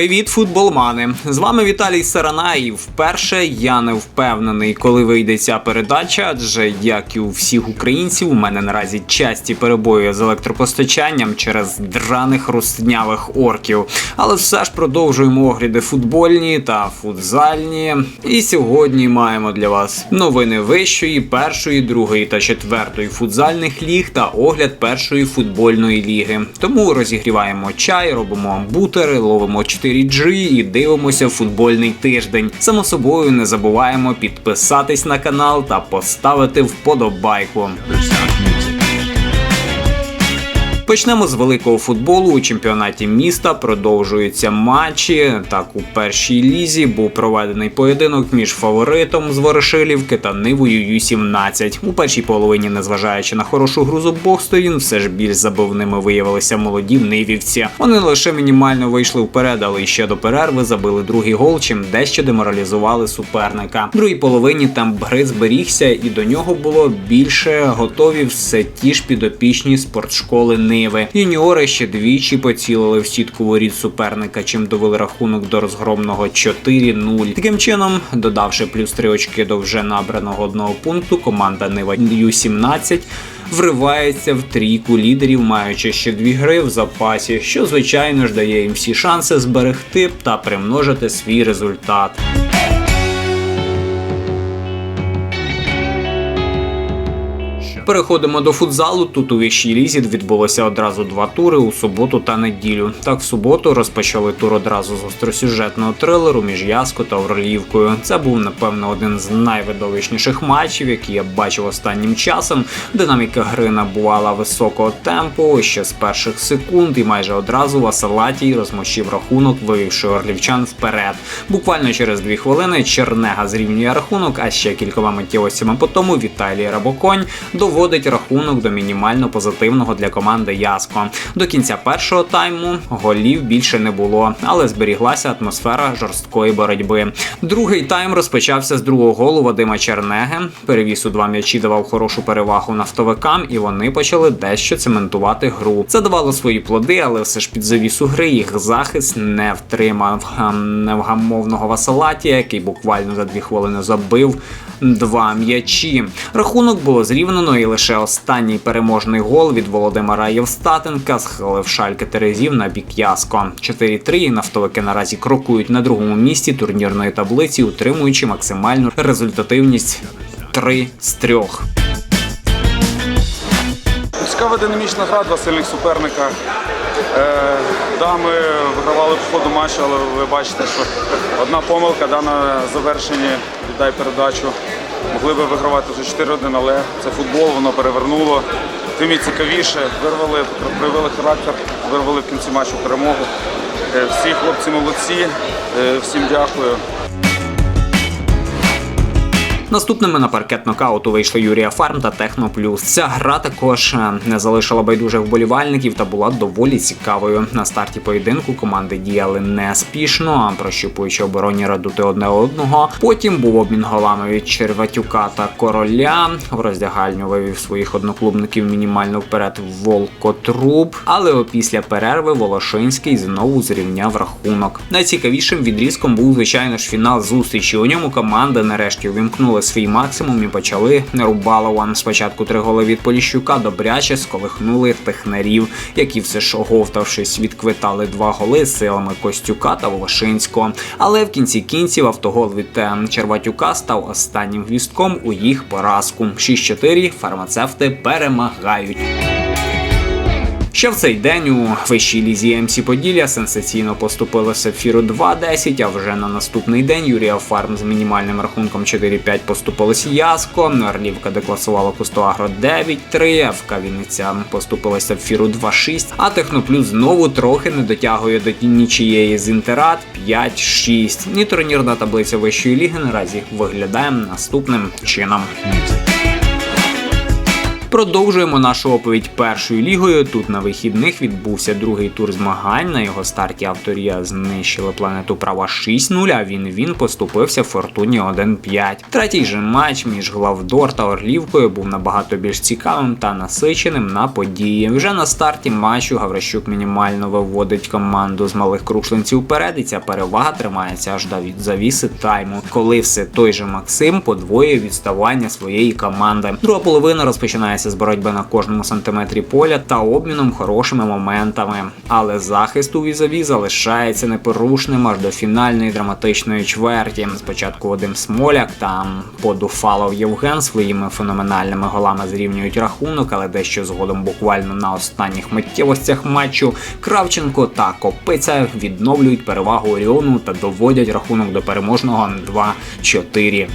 Привіт, футболмани! З вами Віталій Сарана, і вперше я не впевнений, коли вийде ця передача, адже як і у всіх українців, у мене наразі часті перебої з електропостачанням через драних руснявих орків. Але все ж продовжуємо огляди футбольні та футзальні. І сьогодні маємо для вас новини вищої, першої, другої та четвертої футзальних ліг та огляд першої футбольної ліги. Тому розігріваємо чай, робимо бутери, ловимо 4G і дивимося футбольний тиждень. Само собою не забуваємо підписатись на канал та поставити вподобайку. Почнемо з великого футболу. У чемпіонаті міста продовжуються матчі. Так, у першій лізі був проведений поєдинок між фаворитом з Ворошилівки та Нивою Ю-17. У першій половині, незважаючи на хорошу гру з обох сторін, все ж більш забивними виявилися молоді нивівці. Вони лише мінімально вийшли вперед, але ще до перерви забили другий гол, чим дещо деморалізували суперника. В другій половині там гри зберігся, і до нього було більше готові все ті ж підопічні спортшколи Ниви. Юніори ще двічі поцілили в сітку воріт суперника, чим довели рахунок до розгромного 4-0. Таким чином, додавши плюс 3 очки до вже набраного одного пункту, команда Нива Ю-17 вривається в трійку лідерів, маючи ще дві гри в запасі, що звичайно ж дає їм всі шанси зберегти та примножити свій результат. Переходимо до футзалу. Тут у вищій лізі відбулося одразу два тури у суботу та неділю. Так, в суботу розпочали тур одразу з остросюжетного трилеру між Яско та Орлівкою. Це був, напевно, один з найвидовищніших матчів, які я бачив останнім часом. Динаміка гри набувала високого темпу ще з перших секунд, і майже одразу Васалатій розмощив рахунок, вивівши орлівчан вперед. Буквально через дві хвилини Чернега зрівнює рахунок, а ще кількома миттєвостями по тому Віталій Рабоконь доводить рахунок до мінімально позитивного для команди Яско. До кінця першого тайму голів більше не було, але зберіглася атмосфера жорсткої боротьби. Другий тайм розпочався з другого голу Вадима Чернеги. Перевіз у два м'ячі давав хорошу перевагу нафтовикам, і вони почали дещо цементувати гру. Це давало свої плоди, але все ж під завісу гри їх захист не втримав ем, невгамовного Васалатія, який буквально за дві хвилини забив два м'ячі. Рахунок було зрівнено, і лише останній переможний гол від Володимира Євстатенка схилив шальки Терезів на бік Яско. 4-3 і нафтовики наразі крокують на другому місці турнірної таблиці, утримуючи максимальну результативність 3 з 3. Цікава динамічна гра, два сильних суперника. Е, да, ми вигравали по ходу матчу, але ви бачите, що одна помилка да, на завершенні віддай передачу. Могли би вигравати вже 4-1, але це футбол, воно перевернуло. Тим і цікавіше, вирвали, проявили характер, вирвали в кінці матчу перемогу. Е, всі хлопці молодці, е, всім дякую. Наступними на паркет нокауту вийшли Юрія Фарм та Техно Плюс. Ця гра також е, не залишила байдужих вболівальників та була доволі цікавою. На старті поєдинку команди діяли неспішно, прощупуючи оборонні радути одне одного. Потім був обмін голами від Черватюка та короля. В роздягальню вивів своїх одноклубників мінімально вперед Волкотруб. Але опісля перерви Волошинський знову зрівняв рахунок. Найцікавішим відрізком був звичайно ж фінал зустрічі. У ньому команда нарешті увімкнула свій максимум і почали Рубалова. Спочатку три голи від Поліщука добряче сколихнули технарів, які все ж оговтавшись, відквитали два голи силами Костюка та Волошинського. Але в кінці кінців автогол від е, Черватюка став останнім гвістком у їх поразку. 6-4 фармацевти перемагають. Ще в цей день у вищій лізі МС Поділля сенсаційно поступили Сапфіру 2-10, а вже на наступний день Юрія Фарм з мінімальним рахунком 4-5 поступились Яско, Орлівка декласувала Кустуагро 9-3, ФК Вінниця поступилась Сапфіру 2-6, а Техноплюс знову трохи не дотягує до нічієї з Інтерат 5-6. І турнірна таблиця вищої ліги наразі виглядає наступним чином. Продовжуємо нашу оповідь першою лігою. Тут на вихідних відбувся другий тур змагань. На його старті авторія знищили планету права 6-0, а він він поступився в фортуні 1-5. Третій же матч між Главдор та Орлівкою був набагато більш цікавим та насиченим на події. Вже на старті матчу Гаврищук мінімально виводить команду з малих крушлинців вперед, і ця перевага тримається аж до від- завіси тайму, коли все той же Максим подвоює відставання своєї команди. Друга половина розпочинається з боротьби на кожному сантиметрі поля та обміном хорошими моментами. Але захист у візаві залишається непорушним аж до фінальної драматичної чверті. Спочатку Вадим Смоляк та подуфалов Євген своїми феноменальними голами зрівнюють рахунок, але дещо згодом буквально на останніх миттєвостях матчу Кравченко та Копиця відновлюють перевагу Оріону та доводять рахунок до переможного 2-4.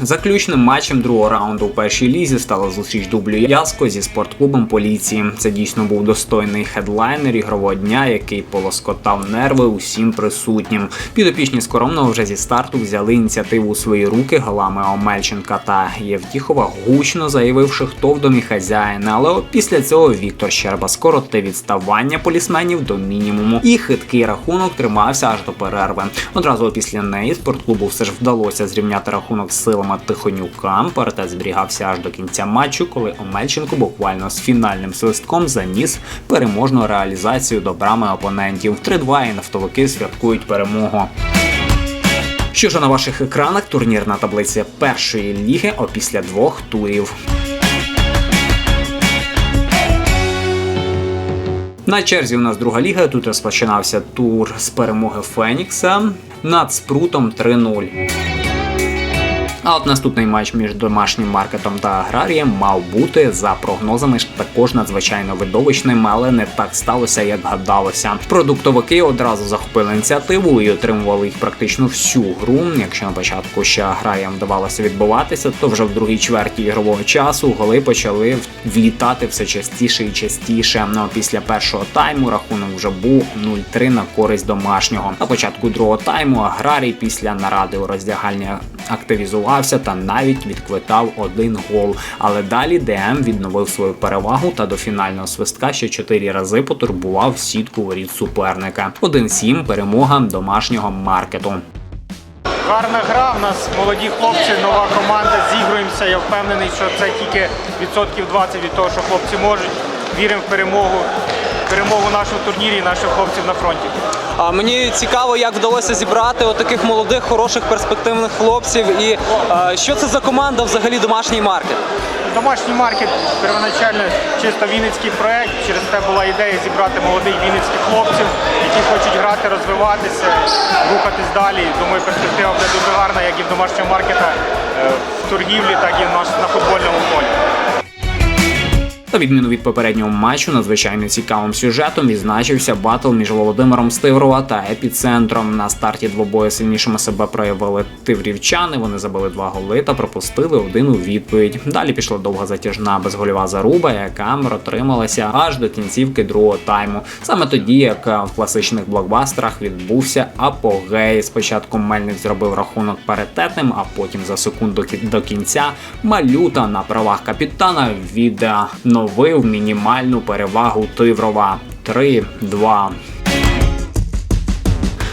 Заключним матчем другого раунду у першій лізі стала зустріч дублю Яско зі спортклубом поліції. Це дійсно був достойний хедлайнер ігрового дня, який полоскотав нерви усім присутнім. Підопічні скоромного вже зі старту взяли ініціативу у свої руки голами Омельченка та Євтіхова, гучно заявивши, хто в домі хазяїн. Але після цього Віктор Щерба скоротив відставання полісменів до мінімуму, і хиткий рахунок тримався аж до перерви. Одразу після неї спортклубу все ж вдалося зрівняти рахунок з силами Тихонюка. Паритет зберігався аж до кінця матчу, коли Омельченко буквально з фінальним свистком заніс переможну реалізацію до брами опонентів. 3-2 і нафтовики святкують перемогу. Що ж на ваших екранах турнірна таблиця першої ліги опісля двох турів. На черзі у нас друга ліга. Тут розпочинався тур з перемоги Фенікса над Спрутом 3-0. А от наступний матч між домашнім маркетом та аграрієм мав бути за прогнозами також надзвичайно видовищним, але не так сталося, як гадалося. Продуктовики одразу захопили ініціативу і отримували їх практично всю гру. Якщо на початку ще аграріям вдавалося відбуватися, то вже в другій чверті ігрового часу голи почали влітати все частіше і частіше. Ну а після першого тайму рахунок вже був 0-3 на користь домашнього. На початку другого тайму аграрій після наради у роздягальні активізувався та навіть відквитав один гол. Але далі ДМ відновив свою перевагу та до фінального свистка ще чотири рази потурбував сітку воріт суперника. 1-7 перемога домашнього маркету. Гарна гра. У нас молоді хлопці, нова команда. Зігруємося. Я впевнений, що це тільки відсотків 20 від того, що хлопці можуть. Віримо в перемогу. Перемогу нашого турнірі і наших хлопців на фронті. А мені цікаво, як вдалося зібрати таких молодих, хороших, перспективних хлопців. І е, що це за команда взагалі домашній маркет? Домашній маркет первоначально чисто вінницький проект. Через те була ідея зібрати молодих вінницьких хлопців, які хочуть грати, розвиватися, рухатись далі. Думаю, перспектива буде дуже гарна, як і в домашнього маркета е, в торгівлі, так і в наш- на футбольному полі. На відміну від попереднього матчу, надзвичайно цікавим сюжетом відзначився батл між Володимиром Стиврова та епіцентром. На старті двобою сильнішими себе проявили тиврівчани. Вони забили два голи та пропустили один у відповідь. Далі пішла довга затяжна безгольова заруба, яка протрималася аж до кінцівки другого тайму. Саме тоді, як е, в класичних блокбастерах відбувся апогей. Спочатку Мельник зробив рахунок паритетним, а потім за секунду до кінця малюта на правах капітана відновив мінімальну перевагу Тиврова 3-2.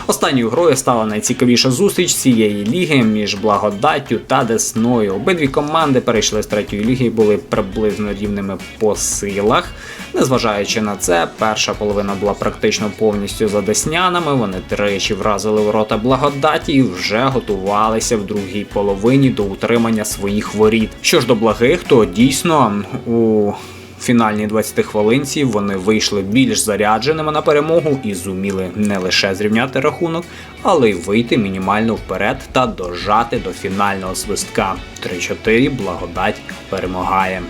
Останньою грою стала найцікавіша зустріч цієї ліги між благодаттю та Десною. Обидві команди перейшли з третьої ліги і були приблизно рівними по силах. Незважаючи на це, перша половина була практично повністю за деснянами. Вони тричі вразили ворота благодаті і вже готувалися в другій половині до утримання своїх воріт. Що ж до благих, то дійсно у фінальній 20 хвилинці вони вийшли більш зарядженими на перемогу і зуміли не лише зрівняти рахунок, але й вийти мінімально вперед та дожати до фінального свистка. 3-4 благодать перемагає.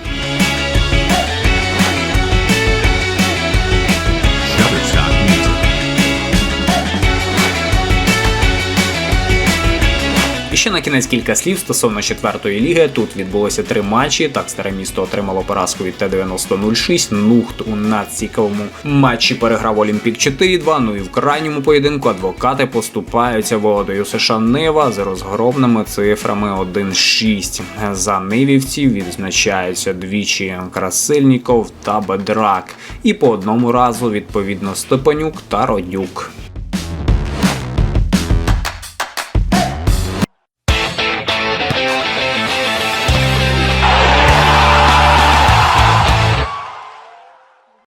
Ще на кінець кілька слів стосовно четвертої ліги. Тут відбулося три матчі. Так, старе місто отримало поразку від Т-90-06. Нухт у надцікавому матчі переграв Олімпік 4-2. Ну і в крайньому поєдинку адвокати поступаються володою США Нива з розгромними цифрами 1-6. За нивівців відзначаються двічі Красильніков та Бедрак. І по одному разу відповідно Степанюк та Родюк.